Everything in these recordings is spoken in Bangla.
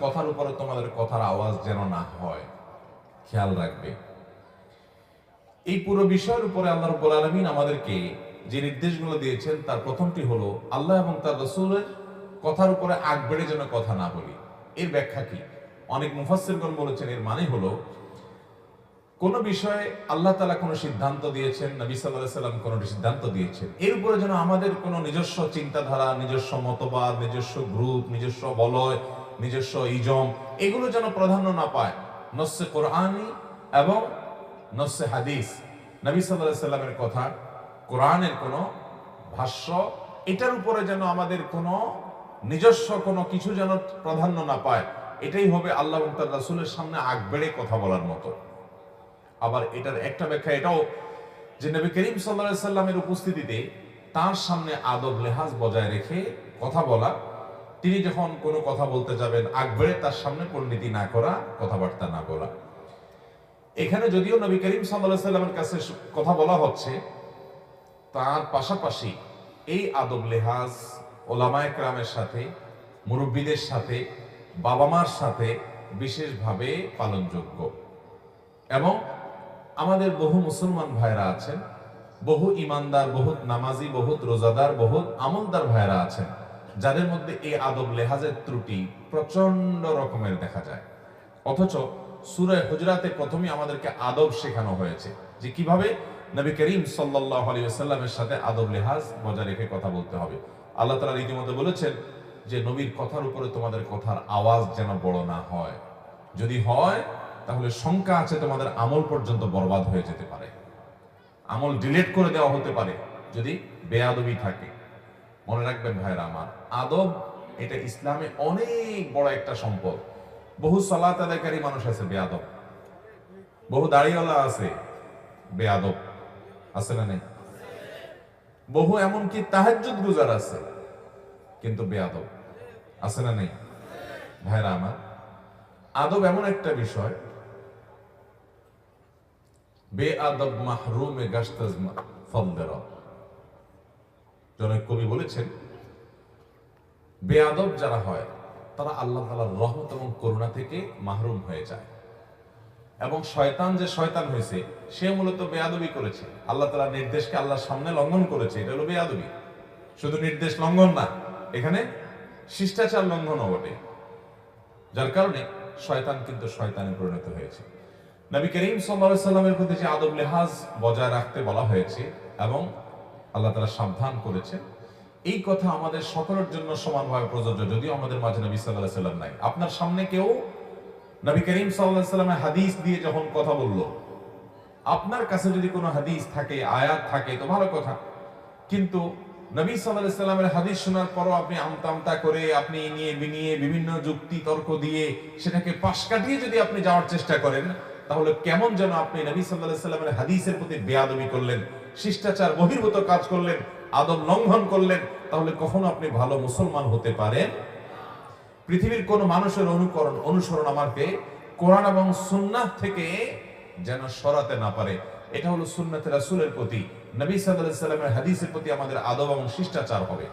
কথার উপরে তোমাদের কথার আওয়াজ যেন না হয়। খেয়াল রাখবে। এই পুরো বিষয়ের উপরে আল্লাহ রাব্বুল আমাদেরকে যে নির্দেশগুলো দিয়েছেন, তার প্রথমটি হলো, আল্লাহ এবং তার রাসূলের কথার উপরে আগ বেড়ে যেন কথা না বলি। এর ব্যাখ্যা কি? অনেক মুফাসসিরগণ বলেছেন, এর মানে হলো কোন বিষয়ে আল্লাহ তালা কোনো সিদ্ধান্ত দিয়েছেন, নবী সাল্লাহ সাল্লাম কোনো সিদ্ধান্ত দিয়েছেন। এর উপরে যেন আমাদের কোনো নিজস্ব চিন্তাধারা, নিজস্ব মতবাদ, নিজস্ব গ্রুপ, নিজস্ব বলয়, নিজস্ব ইজম, এগুলো যেন প্রাধান্য না পায়। নসে কোরআনি এবং নসে হাদিস। নবী সাল্লাহ সাল্লামের কথা, কোরআনের কোনো ভাষ্য, এটার উপরে যেন আমাদের কোনো নিজস্ব কোনো কিছু যেন প্রাধান্য না পায়। এটাই হবে আল্লাহ তার রাসূলের সামনে আগ বেড়ে কথা বলার মতো। আবার এটার একটা ব্যাখ্যা, এটাও যে নবী করিম সাল্লা সাল্লামের উপস্থিতিতে তার সামনে আদব লেহাজ বজায় রেখে কথা বলা, তিনি যখন কোনো কথা বলতে যাবেন আকবরে, তার সামনে পণ্ডিতি না করা, কথাবার্তা না বলা। এখানে যদিও নবী করিম সাল্লাহ সাল্লামের কাছে কথা বলা হচ্ছে, তার পাশাপাশি এই আদব লেহাজ ওলামায় ক্রামের সাথে, মুরব্বীদের সাথে বাবা মার সাথে বিশেষভাবে পালনযোগ্য। এবং আমাদের বহু মুসলমান ভাইরা আছেন, বহু ইমানদার বহুত নামাজি বহুত রোজাদার বহুত আমলদার ভাইরা আছেন, যাদের মধ্যে এই আদব লেহাজের ত্রুটি প্রচণ্ড রকমের দেখা যায়। অথচ সুরে হুজরাতে প্রথমে আমাদেরকে আদব শেখানো হয়েছে যে কীভাবে নবী করিম সাল্লাহ আলী সাথে আদব লেহাজ বজায় রেখে কথা বলতে হবে। আল্লাহ তালা রীতিমতো বলেছেন যে, নবীর কথার উপরে তোমাদের কথার আওয়াজ যেন বড় না হয়। যদি হয় তাহলে শঙ্কা আছে তোমাদের আমল পর্যন্ত বরবাদ হয়ে যেতে পারে। আমল ডিলিট করে দেওয়া হতে পারে, যদি বেয়াদবি থাকে। মনে রাখবেন ভাইরা আমার, আদব এটা ইসলামে অনেক বড় একটা সম্পদ। বহু সালাত আদায়কারী মানুষ আছে বেয়াদব। বহু দাড়িওয়ালা আছে বেয়াদব। আছে না নেই? বহু এমনকি তাহাজ্জুদ গুজার আছে, কিন্তু বেয়াদব। আছে না নেই? ভাইরা আমার, আদব এমন একটা বিষয় বে আদব মাহরুমে গাস্তাজ ফলদের জনক কবি বলেছেন, বেআদব যারা হয়, তারা আল্লাহ তালার রহমত এবং করুণা থেকে মাহরুম হয়ে যায়। এবং শয়তান যে শয়তান হয়েছে, সে মূলত বেয়াদবি করেছে। আল্লাহ তালার নির্দেশকে আল্লাহর সামনে লঙ্ঘন করেছে, এটা হলো বেয়াদবি শুধু নির্দেশ লঙ্ঘন না, এখানে শিষ্টাচার লঙ্ঘনও বটে। যার কারণে শয়তান কিন্তু শয়তানে পরিণত হয়েছে। নবী করিম সাল্লাল্লাহু সাল্লামের প্রতি যে আদব লেহাজ বজায় রাখতে বলা হয়েছে এবং আল্লাহ তারা সাবধান করেছে এই কথা আমাদের সকলের জন্য সমানভাবে প্রযোজ্য, যদিও আমাদের মাঝে নবী সাল্লাহ সাল্লাম নাই। আপনার সামনে কেউ নবী করিম সাল্লাহ সাল্লামের হাদিস দিয়ে যখন কথা বলল, আপনার কাছে যদি কোনো হাদিস থাকে, আয়াত থাকে, তো ভালো কথা। কিন্তু নবী সাল্লাহ সাল্লামের হাদিস শোনার পরও আপনি আমতা আমতা করে, আপনি নিয়ে বিনিয়ে বিভিন্ন যুক্তি তর্ক দিয়ে সেটাকে পাশ কাটিয়ে যদি আপনি যাওয়ার চেষ্টা করেন তাহলে কেমন যেন আপনি নবী সাল্লাহ সাল্লামের হাদিসের প্রতি বেয়াদবি করলেন, শিষ্টাচার বহির্ভূত কাজ করলেন, আদব লঙ্ঘন করলেন, তাহলে কখনো আপনি ভালো মুসলমান হতে পারেন? পৃথিবীর কোন মানুষের অনুকরণ, অনুসরণ আমাকে কোরআন এবং সুন্নাহ থেকে যেন সরাতে না পারে। এটা হলো সুন্নাত রাসূলের প্রতি, নবী আলাইহি সাল্লামের হাদিসের প্রতি আমাদের আদব এবং শিষ্টাচার হবে।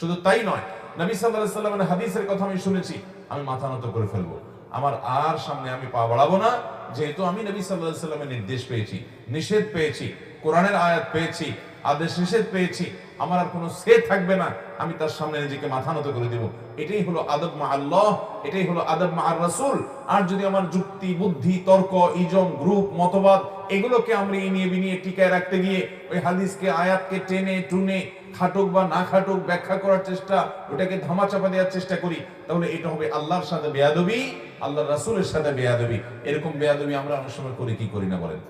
শুধু তাই নয়, নবী আলাইহি সাল্লামের হাদিসের কথা আমি শুনেছি, আমি মাথা নত করে ফেলব। আমার আর সামনে আমি পা বাড়াবো না যেহেতু আমি নবী সাল্লাল্লাহু সাল্লামের নির্দেশ পেয়েছি, নিষেধ পেয়েছি, কোরআনের আয়াত পেয়েছি, আদেশ নিষেধ পেয়েছি, আমার আর কোনো সে থাকবে না, আমি তার সামনে নিজেকে মাথা নত করে দিব। এটাই হলো আদব মা আল্লাহ, এটাই হলো আদব মা আর রাসূল। আর যদি আমার যুক্তি, বুদ্ধি, তর্ক, ইজম, গ্রুপ, মতবাদ, এগুলোকে আমরা নিয়ে বিনিয়ে টিকায় রাখতে গিয়ে ওই হাদিসকে, আয়াতকে টেনে টুনে খাটুক বা না খাটুক, ব্যাখ্যা করার চেষ্টা, ওটাকে ধামা চাপা দেওয়ার চেষ্টা করি, তাহলে এটা হবে আল্লাহর সাথে বেয়াদবি আল্লাহর রাসূলের সাথে বেয়াদবি। এরকম বেয়াদবি আমরা অনেক সময় করি, কি করি না বলেন?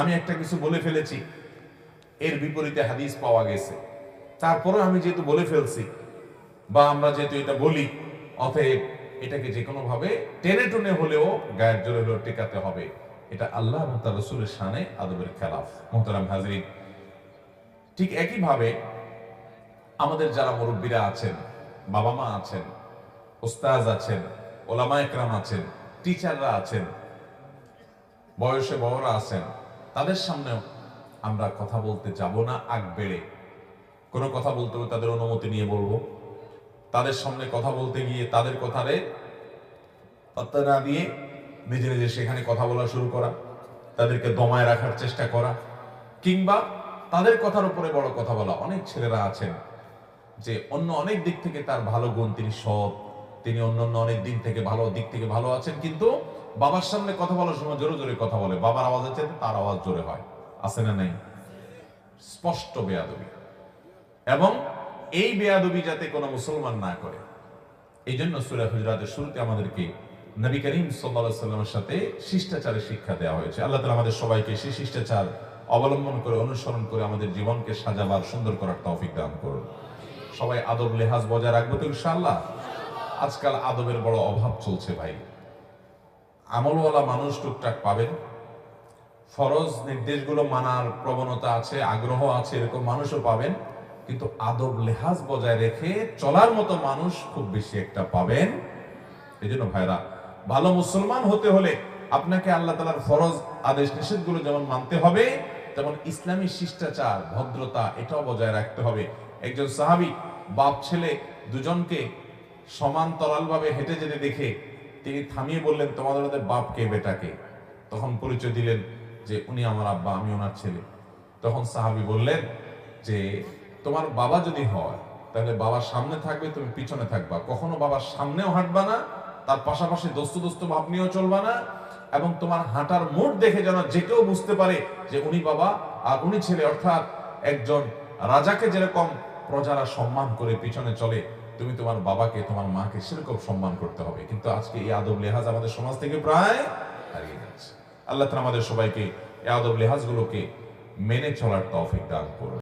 আমি একটা কিছু বলে ফেলেছি, এর বিপরীতে হাদিস পাওয়া গেছে। তারপরে আমি যেহেতু বলে ফেলছি, বা আমরা যেহেতু এটা বলি, অতএব এটাকে যে কোনো ভাবে টেনে টুনে হলেও গায়ের জোরে হলেও টেকাতে হবে। এটা আল্লাহ এবং তার রসুলের শানে আদবের খেলাফ। মোহতারাম হাজরিন, ঠিক একইভাবে আমাদের যারা মুরব্বীরা আছেন বাবা মা আছেন ওস্তাজ আছেন ওলামা একরাম আছেন, টিচাররা আছেন, বয়সে বড়রা আছেন, তাদের সামনেও আমরা কথা বলতে যাব না আগ বেড়ে। কোনো কথা বলতে হবে তাদের অনুমতি নিয়ে বলব। তাদের সামনে কথা বলতে গিয়ে তাদের কথারে পাত্তা না দিয়ে নিজে নিজে সেখানে কথা বলা শুরু করা, তাদেরকে দমায় রাখার চেষ্টা করা, কিংবা তাদের কথার উপরে বড় কথা বলা। অনেক ছেলেরা আছেন যে অন্য অনেক দিক থেকে তার ভালো গুণ তিনি সৎ তিনি অন্য অন্য অনেক দিক থেকে ভালো দিক থেকে ভালো আছেন, কিন্তু বাবার সামনে কথা বলার সময় জোরে জোরে কথা বলে। বাবার আওয়াজ আছে, তার আওয়াজ জোরে হয়। আছে না নাই? স্পষ্ট বেয়াদবি। এবং এই বেয়াদবি যাতে কোনো মুসলমান না করে এই জন্য সুরা হুজরাতের শুরুতে আমাদেরকে নবী করিম সাল্লাল্লাহু সাল্লামের সাথে শিষ্টাচারের শিক্ষা দেওয়া হয়েছে। আল্লাহ তাআলা আমাদের সবাইকে সেই শিষ্টাচার অবলম্বন করে, অনুসরণ করে আমাদের জীবনকে সাজাবার, সুন্দর করার তৌফিক দান করুন। সবাই আদব লেহাজ বজায় রাখব তো ইনশাআল্লাহ। আজকাল আদবের বড় অভাব চলছে ভাই। আমলওয়ালা মানুষ টুকটাক পাবেন। ফরজ নির্দেশগুলো মানার প্রবণতা আছে, আগ্রহ আছে, এরকম মানুষও পাবেন। কিন্তু আদব লেহাজ বজায় রেখে চলার মতো মানুষ খুব বেশি একটা পাবেন। এই জন্য ভাইরা, ভালো মুসলমান হতে হলে আপনাকে আল্লাহ তালার ফরজ আদেশ নিষেধগুলো যেমন মানতে হবে, তেমন ইসলামী শিষ্টাচার, ভদ্রতা এটাও বজায় রাখতে হবে। একজন সাহাবি, বাপ ছেলে দুজনকে সমান্তরালভাবে হেঁটে যেতে দেখে তিনি থামিয়ে বললেন, তোমাদের ওদের বাপকে বেটাকে? তখন পরিচয় দিলেন যে উনি আমার আব্বা, আমি ওনার ছেলে। তখন সাহাবি বললেন যে, তোমার বাবা যদি হয়, তাহলে বাবার সামনে থাকবে, তুমি পিছনে থাকবা। কখনো বাবার সামনেও হাঁটবা না, তার পাশাপাশি দোস্ত দোস্ত ভাব নিয়েও চলবা না এবং তোমার হাঁটার মোড় দেখে যেন যে কেউ বুঝতে পারে যে উনি বাবা আর উনি ছেলে। অর্থাৎ একজন রাজাকে যেরকম প্রজারা সম্মান করে পিছনে চলে তুমি তোমার বাবাকে, তোমার মাকে সেরকম সম্মান করতে হবে। কিন্তু আজকে এই আদব লেহাজ আমাদের সমাজ থেকে প্রায় হারিয়ে যাচ্ছে। আল্লাহ তালা আমাদের সবাইকে এই আদব লেহাজগুলোকে মেনে চলার তৌফিক দান করুন।